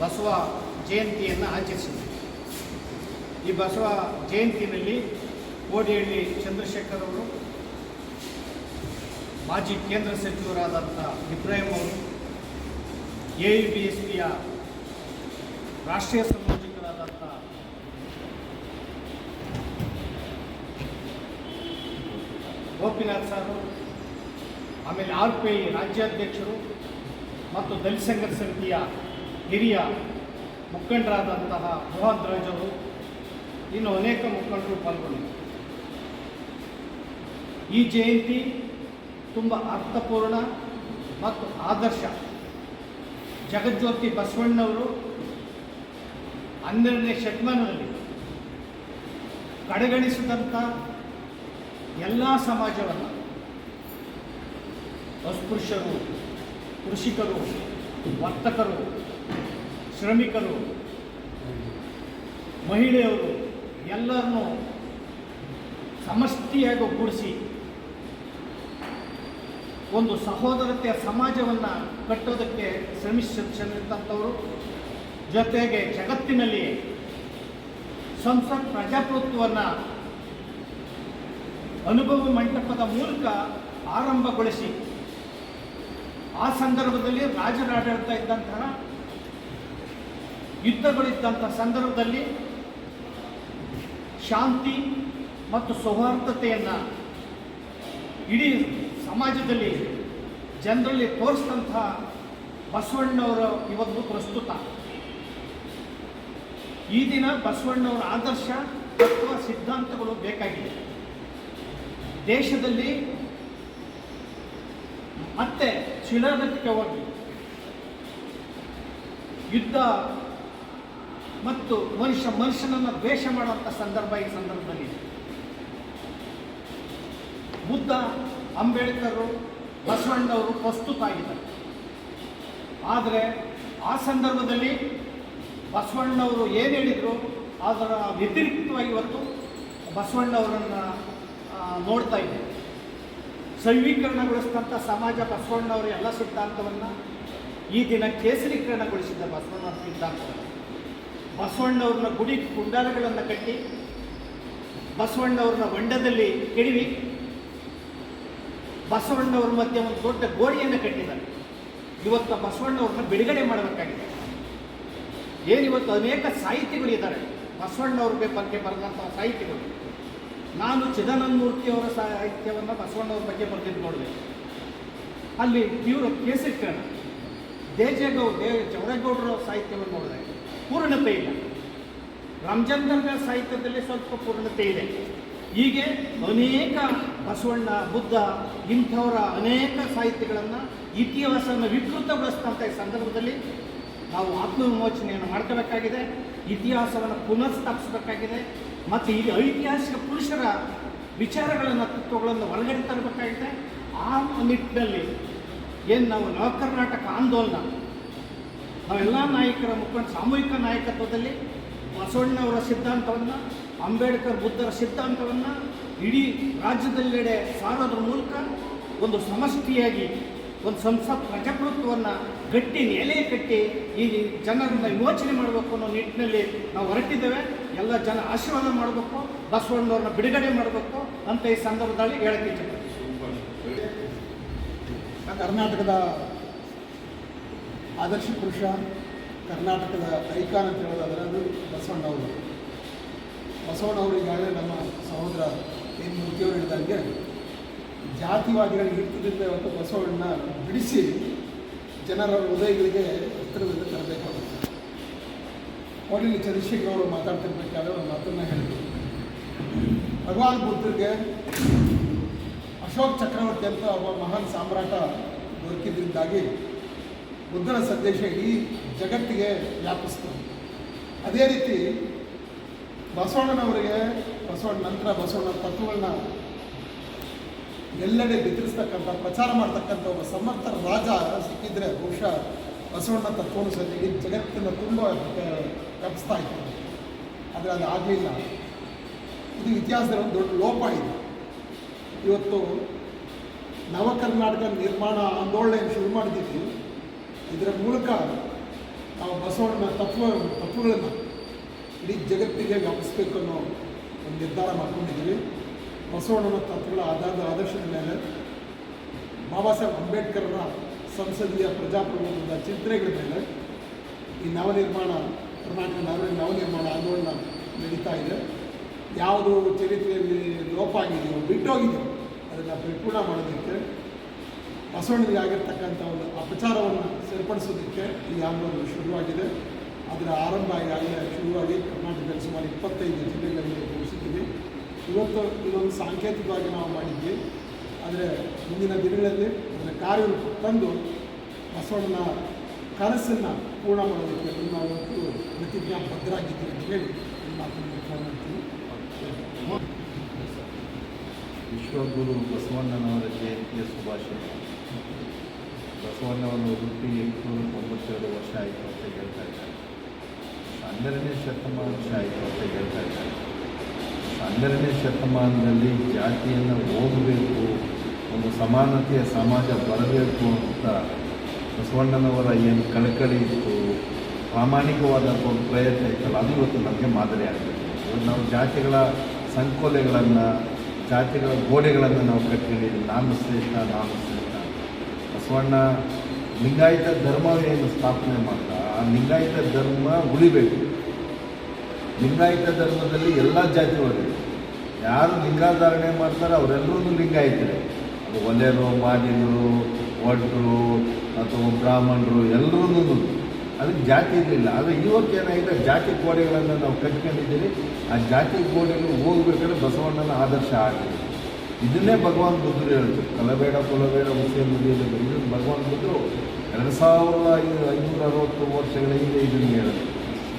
ಬಸವ ಜಯಂತಿಯನ್ನು ಆಚರಿಸಿದೆ ಈ ಬಸವ ಜಯಂತಿನಲ್ಲಿ ಕೋಡಿಹಳ್ಳಿ ಚಂದ್ರಶೇಖರ್ ಅವರು, ಮಾಜಿ ಕೇಂದ್ರ ಸಚಿವರಾದಂಥ ಇಬ್ರಾಹಿಂ ಅವರು, ಎ ಯು ಬಿ ಎಸ್ ಪಿಯ ರಾಷ್ಟ್ರೀಯ ಸಂಯೋಜಕರಾದಂಥ ಗೋಪಿನಾಥ್ ಸರ್, ಆಮೇಲೆ ಆರ್ ಪಿ ಐ ರಾಜ್ಯಾಧ್ಯಕ್ಷರು ಮತ್ತು ದಲಿತ ಸಂಘರ್ಷ ಸಮಿತಿಯ ಹಿರಿಯ ಮುಖಂಡರಾದಂತಹ ಮೋಹನ್ ಇನ್ನು ಅನೇಕ ಮುಖಂಡರು ಪಾಲ್ಗೊಂಡಿದ್ದರು. ಈ ಜಯಂತಿ ತುಂಬ ಅರ್ಥಪೂರ್ಣ ಮತ್ತು ಆದರ್ಶ. ಜಗಜ್ಯೋತಿ ಬಸವಣ್ಣವರು ಹನ್ನೆರಡನೇ ಶತಮಾನದಲ್ಲಿ ಕಡೆಗಣಿಸಿದಂಥ ಎಲ್ಲ ಸಮಾಜವನ್ನು ಅಸ್ಪೃಶ್ಯರು, ಕೃಷಿಕರು, ವರ್ತಕರು ಶ್ರಮಿಕರು, ಮಹಿಳೆಯರು ಎಲ್ಲರನ್ನೂ ಸಮಷ್ಟಿಯಾಗಿ ಒಗ್ಗೂಡಿಸಿ ಒಂದು ಸಹೋದರತೆಯ ಸಮಾಜವನ್ನು ಕಟ್ಟೋದಕ್ಕೆ ಶ್ರಮಿಸಿ ಶ್ರಮಿಸಿದಂಥವರು, ಜೊತೆಗೆ ಜಗತ್ತಿನಲ್ಲಿ ಸಂಸತ್ ಪ್ರಜಾಪ್ರಭುತ್ವವನ್ನು ಅನುಭವ ಮಂಟಪದ ಮೂಲಕ ಆರಂಭಗೊಳಿಸಿ, ಆ ಸಂದರ್ಭದಲ್ಲಿ ರಾಜರಾಡಳಿತ ಇದ್ದಂತಹ ಯುದ್ಧಗಳಿದ್ದಂಥ ಸಂದರ್ಭದಲ್ಲಿ ಶಾಂತಿ ಮತ್ತು ಸೌಹಾರ್ದತೆಯನ್ನು ಇಡೀ ಸಮಾಜದಲ್ಲಿ ಜನರಲ್ಲಿ ತೋರಿಸಿದಂಥ ಬಸವಣ್ಣವರ ಇವತ್ತು ಪ್ರಸ್ತುತ. ಈ ದಿನ ಬಸವಣ್ಣವರ ಆದರ್ಶ ತತ್ವ ಸಿದ್ಧಾಂತಗಳು ಬೇಕಾಗಿದೆ. ದೇಶದಲ್ಲಿ ಮತ್ತೆ ಶಿಲಾರಕ್ಕೆ ಹೋಗಿ ಯುದ್ಧ ಮತ್ತು ಮನುಷ್ಯ ಮನುಷ್ಯನನ್ನು ದ್ವೇಷ ಮಾಡುವಂಥ ಸಂದರ್ಭ ಈ ಸಂದರ್ಭದಲ್ಲಿ ಇದೆ. ಬುದ್ಧ, ಅಂಬೇಡ್ಕರು, ಬಸವಣ್ಣವರು ಪ್ರಸ್ತುತ ಆಗಿದ್ದಾರೆ. ಆದರೆ ಆ ಸಂದರ್ಭದಲ್ಲಿ ಬಸವಣ್ಣವರು ಏನು ಹೇಳಿದರು? ಅದರ ವ್ಯತಿರಿಕ್ತವಾಗಿ ಇವತ್ತು ಬಸವಣ್ಣವರನ್ನ ನೋಡ್ತಾ ಇದ್ದೇವೆ ಸೈವೀಕರಣಗೊಳಿಸಿದಂಥ ಸಮಾಜ ಬಸವಣ್ಣವರ ಎಲ್ಲ ಸಿದ್ಧಾಂತವನ್ನು ಈ ದಿನ ಕೇಸರೀಕರಣಗೊಳಿಸಿದ್ದ ಬಸವಣ್ಣ ಸಿದ್ಧಾಂತವನ್ನು. ಬಸವಣ್ಣವ್ರನ್ನ ಗುಡಿ ಕುಂಡಾರಗಳನ್ನು ಕಟ್ಟಿ, ಬಸವಣ್ಣವ್ರನ್ನ ಹೊಂಡದಲ್ಲಿ ಕೆಡವಿ, ಬಸವಣ್ಣವ್ರ ಮಧ್ಯೆ ಒಂದು ದೊಡ್ಡ ಗೋಡೆಯನ್ನು ಕಟ್ಟಿದ್ದಾರೆ. ಇವತ್ತು ಬಸವಣ್ಣವ್ರನ್ನ ಬಿಡುಗಡೆ ಮಾಡಬೇಕಾಗಿದೆ. ಏನಿವತ್ತು ಅನೇಕ ಸಾಹಿತಿಗಳಿದ್ದಾರೆ. ಬಸವಣ್ಣವ್ರ ಬಗ್ಗೆ ಬರೆದಂತಹ ಸಾಹಿತಿಗಳು. ನಾನು ಚಿದಾನಂದ ಮೂರ್ತಿಯವರ ಸಾಹಿತ್ಯವನ್ನು ಬಸವಣ್ಣವ್ರ ಬಗ್ಗೆ ಬರೆದಿದ್ದು ನೋಡಿದೆ. ಅಲ್ಲಿ ತೀವ್ರ ಕೇಸರೀಕರಣ. ದೇಜೇಗೌಡ, ದೇ ಚೌರೇಗೌಡರ ಸಾಹಿತ್ಯವನ್ನು ನೋಡಿದೆ. ಪೂರ್ಣತೆ ಇಲ್ಲ. ರಂಜಾನ್ ದರ್ಗಾ ಸಾಹಿತ್ಯದಲ್ಲಿ ಸ್ವಲ್ಪ ಪೂರ್ಣತೆ ಇದೆ. ಹೀಗೆ ಅನೇಕ ಬಸವಣ್ಣ, ಬುದ್ಧ ಇಂಥವರ ಅನೇಕ ಸಾಹಿತ್ಯಗಳನ್ನು ಇತಿಹಾಸವನ್ನು ವಿಕೃತಗೊಳಿಸಿದಂಥ ಈ ಸಂದರ್ಭದಲ್ಲಿ ನಾವು ಆತ್ಮವಿಮೋಚನೆಯನ್ನು ಮಾಡ್ಕೋಬೇಕಾಗಿದೆ, ಇತಿಹಾಸವನ್ನು ಪುನಃಸ್ಥಾಪಿಸಬೇಕಾಗಿದೆ ಮತ್ತು ಇಲ್ಲಿ ಐತಿಹಾಸಿಕ ಪುರುಷರ ವಿಚಾರಗಳನ್ನು, ತತ್ವಗಳನ್ನು ಒಳಗಡೆ ತರಬೇಕಾಗಿದೆ. ಆ ನಿಟ್ಟಿನಲ್ಲಿ ಏನು ನಾವು ನವಕರ್ನಾಟಕ ಆಂದೋಲನ ನಾವೆಲ್ಲ ನಾಯಕರ ಮುಖಂಡ, ಸಾಮೂಹಿಕ ನಾಯಕತ್ವದಲ್ಲಿ ಬಸವಣ್ಣವರ ಸಿದ್ಧಾಂತವನ್ನು, ಅಂಬೇಡ್ಕರ್ ಬುದ್ಧರ ಸಿದ್ಧಾಂತವನ್ನು ಇಡೀ ರಾಜ್ಯದಲ್ಲೆಡೆ ಸಾರೋದ್ರ ಮೂಲಕ ಒಂದು ಸಮಷ್ಟಿಯಾಗಿ, ಒಂದು ಸಂಸತ್ ಪ್ರಜಾಪ್ರಭುತ್ವವನ್ನು ಗಟ್ಟಿ ನೆಲೆ ಕಟ್ಟಿ ಈ ಜನರನ್ನ ವಿಮೋಚನೆ ಮಾಡಬೇಕು ಅನ್ನೋ ನಿಟ್ಟಿನಲ್ಲಿ ನಾವು ಹೊರಟಿದ್ದೇವೆ. ಎಲ್ಲ ಜನ ಆಶೀರ್ವಾದ ಮಾಡಬೇಕು, ಬಸವಣ್ಣವ್ರನ್ನ ಬಿಡುಗಡೆ ಮಾಡಬೇಕು ಅಂತ ಈ ಸಂದರ್ಭದಲ್ಲಿ ಹೇಳಕ್ಕೆ ಕರ್ನಾಟಕದ ಆದರ್ಶ ಪುರುಷ ಕರ್ನಾಟಕದ ಐಕಾನ್ ಅಂತ ಹೇಳೋದಾದ್ರೆ ಅದು ಬಸವಣ್ಣವರು ಬಸವಣ್ಣವರು ಈಗಾಗಲೇ ನಮ್ಮ ಸಹೋದರ ಏನು ಮೂರ್ತಿಯವರು ಹೇಳಿದಂಗೆ ಜಾತಿವಾದಿಗಳ ಹಿಡಿತದಿಂದ ಇವತ್ತು ಬಸವಣ್ಣ ಬಿಡಿಸಿ ಜನರ ಹೃದಯಗಳಿಗೆ ಹತ್ತಿರದಿಂದ ತರಬೇಕಾಗುತ್ತೆ ಕೋಡಿಲಿ ಚಂದ್ರಶೇಖರ್ ಅವರು ಮಾತಾಡ್ತಿರ್ಬೇಕಾದ್ರೆ ಒಂದು ಮಾತನ್ನು ಹೇಳಿದರು. ಭಗವಾನ್ ಬುದ್ಧರಿಗೆ ಅಶೋಕ್ ಚಕ್ರವರ್ತಿ ಅಂತ ಒಬ್ಬ ಮಹಾನ್ ಸಾಮ್ರಾಟ ದೊರಕಿದ್ರಿಂದಾಗಿ ಬುದ್ಧನ ಸಂದೇಶ ಇಡೀ ಜಗತ್ತಿಗೆ ವ್ಯಾಪಿಸ್ತಿದೆ ಅದೇ ರೀತಿ ಬಸವಣ್ಣನವರಿಗೆ, ಬಸವಣ್ಣ ನಂತರ ಬಸವಣ್ಣ ತತ್ವಗಳನ್ನ ಎಲ್ಲೆಡೆ ಬಿತ್ತರಿಸ್ತಕ್ಕಂಥ, ಪ್ರಚಾರ ಮಾಡ್ತಕ್ಕಂಥ ಒಬ್ಬ ಸಮರ್ಥ ರಾಜ ಸಿಕ್ಕಿದ್ರೆ ಬಹುಶಃ ಬಸವಣ್ಣ ತತ್ವವನ್ನು ಸಹ ಇಡೀ ಜಗತ್ತಿನ ತುಂಬ ಕಪ್ಪಿಸ್ತಾ ಇತ್ತು. ಆದರೆ ಅದು ಆಗಲಿಲ್ಲ. ಇದು ಇತಿಹಾಸದ ಒಂದು ದೊಡ್ಡ ಲೋಪ ಇದೆ. ಇವತ್ತು ನವ ಕರ್ನಾಟಕ ನಿರ್ಮಾಣ ಆಂದೋಲನ ಶುರು ಮಾಡಿದ್ದೀವಿ ಇದರ ಮೂಲಕ ನಾವು ಬಸವಣ್ಣ ತತ್ವ, ತತ್ವಗಳನ್ನು ಇಡೀ ಜಗತ್ತಿಗೆ ವ್ಯಾಪಿಸ್ಬೇಕು ಅನ್ನೋ ಒಂದು ನಿರ್ಧಾರ ಮಾಡ್ಕೊಂಡಿದ್ದೀವಿ. ಬಸವಣ್ಣನ ತತ್ವಗಳ ಆಧಾರದ ಆದರ್ಶದ ಮೇಲೆ ಬಾಬಾ ಸಾಹೇಬ್ ಅಂಬೇಡ್ಕರ್ರ ಸಂಸದೀಯ ಪ್ರಜಾಪ್ರಭುತ್ವದ ಚಿಂತನೆಗಳ ಮೇಲೆ ಈ ನವನಿರ್ಮಾಣ ಕರ್ನಾಟಕ ನವ ನವನಿರ್ಮಾಣ ಆಂದೋಲನ ನಡೀತಾ ಇದೆ. ಯಾವುದು ಚರಿತ್ರೆಯಲ್ಲಿ ಲೋಪ ಆಗಿದೆಯೋ ಬಿಟ್ಟೋಗಿದೆಯೋ ಅದನ್ನು ಪರಿಪೂರ್ಣ ಮಾಡೋದಕ್ಕೆ ಬಸವಣ್ಣನಿಗೆ ಆಗಿರ್ತಕ್ಕಂಥ ಒಂದು ಅಪಚಾರವನ್ನು ಸೇರ್ಪಡಿಸೋದಕ್ಕೆ ಈ ಆಂದೋಲನ ಶುರುವಾಗಿದೆ. ಅದರ ಆರಂಭ ಈಗಾಗಲೇ ಶುರುವಾಗಿ ಕರ್ನಾಟಕದಲ್ಲಿ ಸುಮಾರು ಇಪ್ಪತ್ತೈದು ಜಿಲ್ಲೆಗಳಲ್ಲಿ ಮುಗಿಸಿದ್ದೀವಿ ಇವತ್ತು ಇದೊಂದು ಸಾಂಕೇತಿಕವಾಗಿ ನಾವು ಮಾಡಿದ್ವಿ ಆದರೆ ಮುಂದಿನ ದಿನಗಳಲ್ಲಿ ಅದರ ಕಾರ್ಯರೂಪ ತಂದು ಬಸವಣ್ಣನ ಕನಸನ್ನು ಪೂರ್ಣ ಮಾಡೋದಕ್ಕೆ ನಿಮ್ಮ ಒಂದು ಪ್ರತಿಜ್ಞಾ ಭದ್ರಾಗಿದ್ದೀವಿ ಅಂತ ಹೇಳಿ ವಿಶ್ವಗುರು ಬಸವಣ್ಣನವರ ಜಯಂತಿಯ ಶುಭಾಶಯ. ಬಸವಣ್ಣವನ್ನು ಹುಟ್ಟಿ ಎಂಟುನೂರ ತೊಂಬತ್ತೆರಡು ವರ್ಷ ಆಯಿತು ಅಂತ ಹೇಳ್ತಾ ಇದ್ದಾರೆ ಹನ್ನೆರಡನೇ ಶತಮಾನ ಆಯಿತು ಅಂತ ಹೇಳ್ತಾ ಇದ್ದಾರೆ ಹನ್ನೆರಡನೇ ಶತಮಾನದಲ್ಲಿ ಜಾತಿಯನ್ನು ಹೋಗಬೇಕು, ಒಂದು ಸಮಾನತೆಯ ಸಮಾಜ ಬರಬೇಕು ಅಂತ ಬಸವಣ್ಣನವರ ಏನು ಕಳಕಳಿ ಇತ್ತು ಪ್ರಾಮಾಣಿಕವಾದಂಥ ಒಂದು ಪ್ರಯತ್ನ ಇತ್ತಲ್ಲ, ಅದು ಇವತ್ತು ನಮಗೆ ಮಾದರಿ ಆಗಬೇಕು. ನಾವು ಜಾತಿಗಳ ಸಂಕೋಲೆಗಳನ್ನು, ಜಾತಿಗಳ ಗೋಡೆಗಳನ್ನು ನಾವು ಕಟ್ಟಿ ನಾನು ಶ್ರೇಷ್ಠ ನಾನು ಶ್ರೇಷ್ಠ ಬಸವಣ್ಣ ಲಿಂಗಾಯತ ಧರ್ಮವೇನು ಸ್ಥಾಪನೆ ಮಾಡ್ತಾ, ಆ ಲಿಂಗಾಯತ ಧರ್ಮ ಉಳಿಬೇಕು. ಲಿಂಗಾಯತ ಧರ್ಮದಲ್ಲಿ ಎಲ್ಲ ಜಾತಿಯವರಿದೆ ಯಾರು ಲಿಂಗಾಧಾರಣೆ ಮಾಡ್ತಾರೆ ಅವರೆಲ್ಲರೂ ಲಿಂಗಾಯತರೆ. ಅದು ಒಲೆಯರು ಮಾಡಿದರು ಒಡ್ರು ಅಥವಾ ಬ್ರಾಹ್ಮಣರು ಎಲ್ಲರೂ ಅದಕ್ಕೆ ಜಾತಿ ಇರಲಿಲ್ಲ. ಆದರೆ ಏನಾಗಿದೆ? ಜಾತಿ ಗೋಡೆಗಳನ್ನು ನಾವು ಕಟ್ಕೊಂಡಿದ್ದೀವಿ ಆ ಜಾತಿ ಗೋಡೆಗಳು ಹೋಗ್ಬೇಕಾದ್ರೆ ಬಸವಣ್ಣನ ಆದರ್ಶ ಆಗಿದೆ ಇದನ್ನೇ ಭಗವಾನ್ ಬುದ್ಧರು ಹೇಳಿದ್ರು ಕಲಬೇಡ, ಕೊಲಬೇಡ ಹುಸೆ ಮುದಿಯಲ್ಲಿ ಇದನ್ನು ಭಗವಾನ್ ಬುದ್ಧರು ಎರಡು ಸಾವಿರದ ಐದು, ಐನೂರ ಅರವತ್ತು ವರ್ಷಗಳ ಹಿಂದೆ ಇದನ್ನು ಹೇಳಿದ್ರು.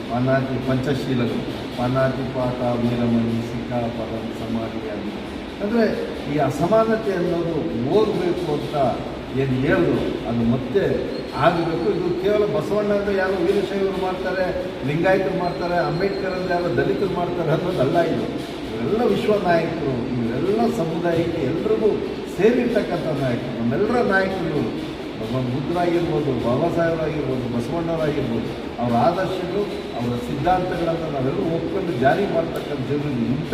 ಪಾನಾತಿ ಪಂಚಶೀಲಗಳು ಪಾನಾತಿ ಪಾಠ, ವೀರಮಣಿ ಸಿಕ್ಕಾಪದ ಸಮಾಧಿ ಆಗಿ ಅಂದರೆ ಈ ಅಸಮಾನತೆ ಅನ್ನೋದು ಓದಬೇಕು ಅಂತ ಏನು ಹೇಳಿದ್ರು, ಅದು ಮತ್ತೆ ಆಗಬೇಕು. ಇದು ಕೇವಲ ಬಸವಣ್ಣ ಅಂದರೆ ಯಾರು ವೀರಶೈವರು ಮಾಡ್ತಾರೆ, ಲಿಂಗಾಯತರು ಮಾಡ್ತಾರೆ, ಅಂಬೇಡ್ಕರ್ ಅಂದರೆ ಯಾರೋ ದಲಿತರು ಮಾಡ್ತಾರೆ ಅನ್ನೋದಲ್ಲ ಇದು. ಇವರೆಲ್ಲ ವಿಶ್ವ ನಾಯಕರು ಇವರೆಲ್ಲ ಸಮುದಾಯಕ್ಕೆ ಎಲ್ರಿಗೂ ಸೇರಿರ್ತಕ್ಕಂಥ ನಾಯಕರು ನಮ್ಮೆಲ್ಲರ ನಾಯಕರು. ನಮ್ಮ ಭಗವಾನ್ ಬುದ್ಧರಾಗಿರ್ಬೋದು ಬಾಬಾ ಸಾಹೇಬರಾಗಿರ್ಬೋದು ಬಸವಣ್ಣವರಾಗಿರ್ಬೋದು ಅವರ ಆದರ್ಶಗಳು, ಅವರ ಸಿದ್ಧಾಂತಗಳನ್ನು ನಾವೆಲ್ಲರೂ ಒಪ್ಪಿಕೊಂಡು ಜಾರಿ ಮಾಡ್ತಕ್ಕಂಥ ಜನರಲ್ಲಿ ಇಂಥ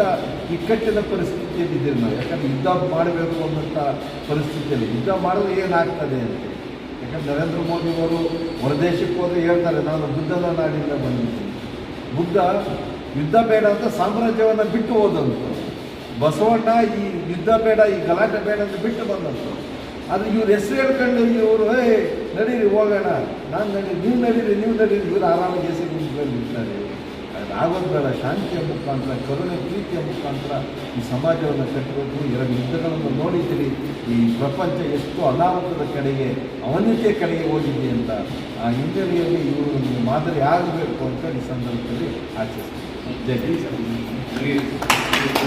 ಇಕ್ಕಟ್ಟಿನ ಪರಿಸ್ಥಿತಿಯಲ್ಲಿ ಇದ್ದೀವಿ ನಾವು. ಯಾಕಂದ್ರೆ ಯುದ್ಧ ಮಾಡಬೇಕು ಅನ್ನೋಂಥ ಪರಿಸ್ಥಿತಿಯಲ್ಲಿ, ಯುದ್ಧ ಮಾಡಿದ್ರೆ ಏನಾಗ್ತದೆ ಅಂತ. ಯಾಕಂದ್ರೆ ನರೇಂದ್ರ ಮೋದಿ ಅವರು ಹೊರದೇಶಕ್ಕೆ ಹೋದರೆ ಹೇಳ್ತಾರೆ ನಾನು ಬುದ್ಧನ ನಾಡಿಂದ ಬಂದಿದ್ದೀನಿ ಬುದ್ಧ ಯುದ್ಧ ಬೇಡ ಅಂತ ಸಾಮ್ರಾಜ್ಯವನ್ನು ಬಿಟ್ಟು ಹೋದಂತು. ಬಸವಣ್ಣ ಈ ಯುದ್ಧ ಬೇಡ ಈ ಗಲಾಟೆ ಬೇಡ ಅಂತ ಬಿಟ್ಟು ಬಂದಂತು. ಆದರೆ ಇವ್ರು ಹೆಸರು ಹೇಳ್ಕೊಂಡು ಇವರು ಏ ನಡೀರಿ, ಹೋಗೋಣ. ನಾನು ನಡೀರಿ ನೀವು ನಡೀರಿ ನೀವು ನಡೀರಿ. ಇವರು ಆರಾಮಾಗಿ ಹೆಸರು ನಿಂತ್ಕೊಂಡಿರ್ತಾರೆ ಆಗೋದು ಬೇಡ. ಶಾಂತಿಯ ಮುಖಾಂತರ, ಕರುಣೆ, ಪ್ರೀತಿಯ ಮುಖಾಂತರ ಈ ಸಮಾಜವನ್ನು ಕಟ್ಟಬೇಕು ಎರಡು ಯುದ್ಧಗಳನ್ನು ನೋಡಿದ್ದೀರಿ. ಈ ಪ್ರಪಂಚ ಎಷ್ಟು ಅನಾಹುತದ ಕಡೆಗೆ, ಅವನತಿಯ ಕಡೆಗೆ ಹೋಗಿದೆ ಅಂತ. ಆ ಹಿನ್ನೆಲೆಯಲ್ಲಿ ಇವರು ಒಂದು ಮಾದರಿ ಆಗಬೇಕು ಅಂತ ಈ ಸಂದರ್ಭದಲ್ಲಿ ಆಚರಿಸ್ತೀನಿ ಜೈ ಹಿಂದ್.